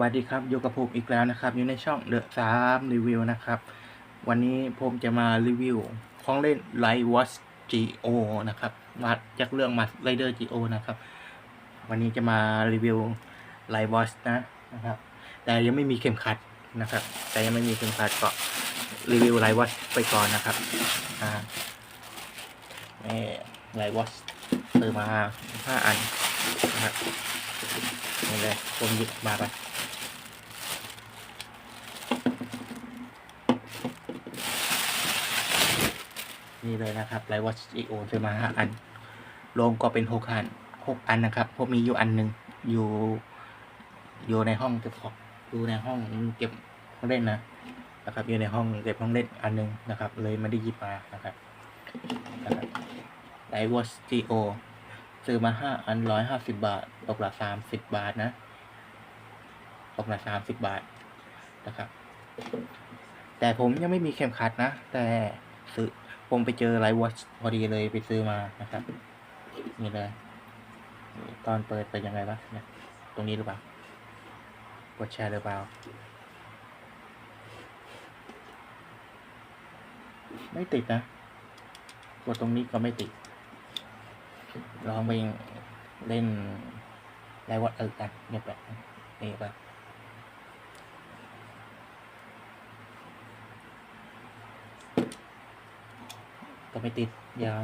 วัสดีครับอยู่กับผมอีกแล้วนะครับ อยู่ในช่องเดอะสามรีวิวนะครับ วันนี้ผมจะมารีวิวของเล่น Light Watch GO นะครับมาจากเรื่องมา Rider GO นะครับ วันนี้จะมารีวิว Light Watch นะนะครับ แต่ยังไม่มีเข็มขัดนะครับ แต่ยังไม่มีเข็มขัดก็รีวิว Light Watch ไปก่อนนะครับอ่านี่ Light Watch ซื้อมาห้าอันนะครับนี่เลยผมหยิบมาไปนี่ นี่เลยนะครับไลท์วอชอีโอซื้อมาห้าอัน รวมก็เป็นหกอันหกอันนะครับผมมีอยู่อันหนึ่งอยู่ อยู่ในห้องเก็บของอยู่ในห้องเก็บของเล่นนะนะครับ อยู่ในห้องเก็บของเล่นอันหนึงนะครับ เลยไม่ได้หยิบมานะครับนะครับไลท์วอชจีโอซื้อมาห้าอันร้อยห้าสิบบาท ตกละสามสิบบาทนะ ตกละสามสิบบาทนะครับ แต่ผมยังไม่มีเข็มขัดนะ แต่ซื้อ ผมไปเจอไลท์วอชพอดีเลยไปซื้อมานะครับ นี่เลย ตอนเปิดเป็นยังไงวะเนี่ยตรงนี้หรือเปล่ากดแชร์หรือเปล่า ไม่ติดนะ กดตรงนี้ก็ไม่ติด ลองไปเล่นไลท์วอชเออกันเนี่ยแบบนี่แบ ก็ไม่ติดเดี๋ยว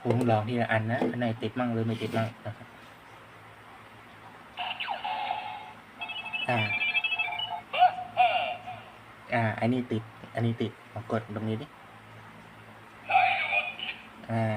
คุณลองที่ละอันนะอันไหนติดมั่งหรือไม่ติดมั่งนะครับอ่าอ่า อันนี้ติด อันนี้ติดลองกดตรงนี้ดิอ่า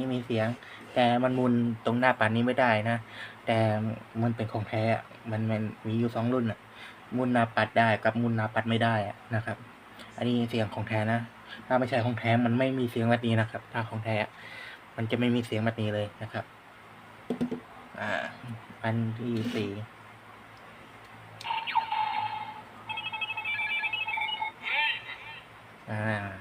นี่มีเสียง แต่มันมุนตรงหน้าปัดนี้ไม่ได้นะ แต่มันเป็นของแท้อะมันมันมีอยู่สองรุ่นอะมุนหน้าปัดได้กับมุนหน้าปัดไม่ได้อะนะครับ อันนี้เสียงของแท้นะ ถ้าไม่ใช่ของแท้มันไม่มีเสียงแบบนี้นะครับ ถ้าของแท้มันจะไม่มีเสียงแบบนี้เลยนะครับ อ่าอันที่สี่อ่า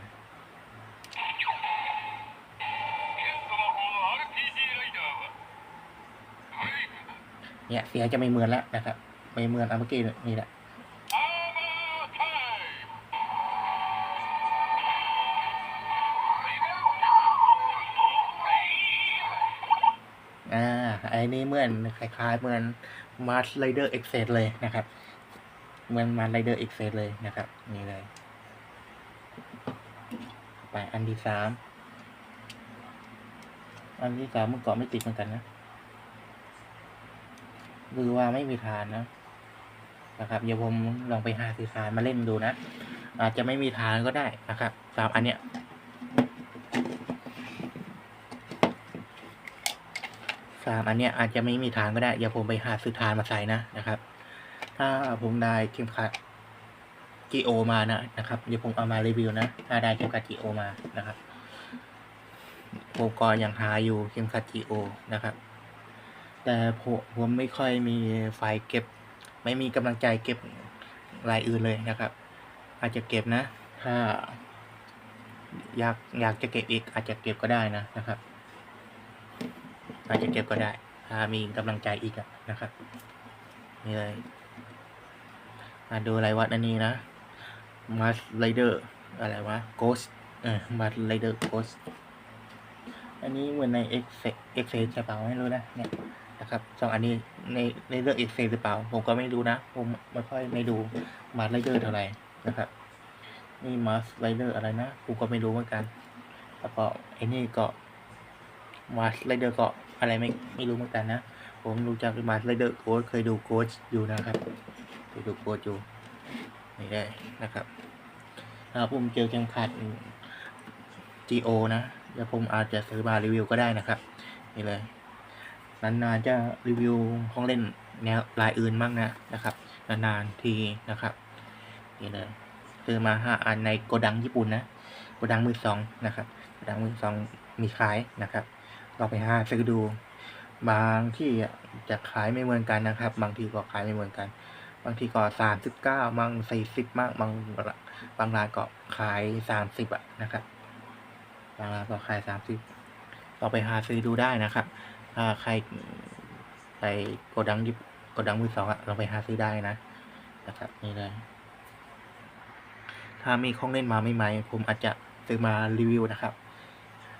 เนี่ยเสียจะไม่เหมือนแล้วนะครับ ไม่เหมือนอัมเบกี้นี่แหละอ่าไอ้นี่เหมือนคล้ายๆเหมือนมาร์ชไรเดอร์เอ็กเซเลยนะครับ เหมือนมาร์ชไรเดอร์เอ็กเซเลยนะครับ นี่เลย ไปอันที่สาม อันที่สามมื่เกาะไม่ติดเหมือนกันนะ หรือว่าไม่มีทานนะนะครับเดี๋ยวผมลองไปหาซื้อทานมาเล่นดูนะ อาจจะไม่มีทานก็ได้นะครับสามอันเนี้ยสามอันเนี้ยอาจจะไม่มีทางก็ได้เดี๋ยวผมไปหาซื้อทานมาใส่นะนะครับ ถ้าผมได้เข็มขัดจีโอมานะนะครับเดี๋ยวผมเอามารีวิวนะถ้าได้เข็มขัดจีโอมานะครับผมก็ยังหาอยู่เข็มขัดจีโอนะครับ แต่ผมผมไม่ค่อยมีไฟล์เก็บ ไม่มีกำลังใจเก็บรายอื่นเลยนะครับ อาจจะเก็บนะ ถ้า อยากอยากจะเก็บอีก อาจจะเก็บก็ได้นะนะครับ อาจจะเก็บก็ได้ ถ้ามีกำลังใจอีกนะครับนี่เลยมาดูอะไรวัดอันนี้นะมาสไลเดอร์อะไรวะโกสเออมาสไลเดอร์โกสอันนี้เหมือนใน X X ใช่เปล่าไม่รู้นะเนี่ย นะครับสองอันนี้ในในเรื่อง X หรือเปล่า ผมก็ไม่รู้นะ ผมไม่ค่อยไม่ดูมาสไลเดอร์เท่าไหร่นะครับนี่มาสไลเดอร์อะไรนะผมก็ไม่รู้เหมือนกัน แล้วก็ไอ้นี่ก็มาสไลเดอร์ก็อะไรไม่ไม่รู้เหมือนกันนะ ผมรู้จักมาสไลเดอร์โค้ดเคยดูโค้ดอยู่นะครับเคยดูโค้ดอยู่นี่ได้นะครับถ้าผมเจอเกมขัด GO นะเดี๋ยวผมอาจจะซื้อมารีวิวก็ได้นะครับ นี่เลย นานๆจะรีวิวของเล่นแนวลายอื่นบ้างนะนะครับ นานๆทีนะครับนี่เลยซื้อมาห้าอันในโกดังญี่ปุ่นนะโกดังมือสองนะครับโกดังมือสองมีขายนะครับเราไปหาซื้อดู บางที่จะขายไม่เหมือนกันนะครับ บางที่ก็ขายไม่เหมือนกัน บางที่ก็สามสิบเก้าบางสี่สิบมากบางบางร้านก็ขายสามสิบอะนะครับบางร้านก็ขายสามสิบเราไปหาซื้อดูได้นะครับ ถ้าใครไปโกดังยิบโกดังมือสองอะเราไปหาซื้อได้นะนะครับนี่เลย ถ้ามีของเล่นมาใหม่ๆผมอาจจะซื้อมารีวิวนะครับ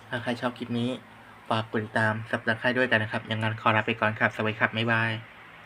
ถ้าใครชอบคลิปนี้ฝากกดติดตามสับสไครด้วยกันนะครับ อย่างนั้นขอลาไปก่อนครับ สวัสดีครับ บ๊ายบาย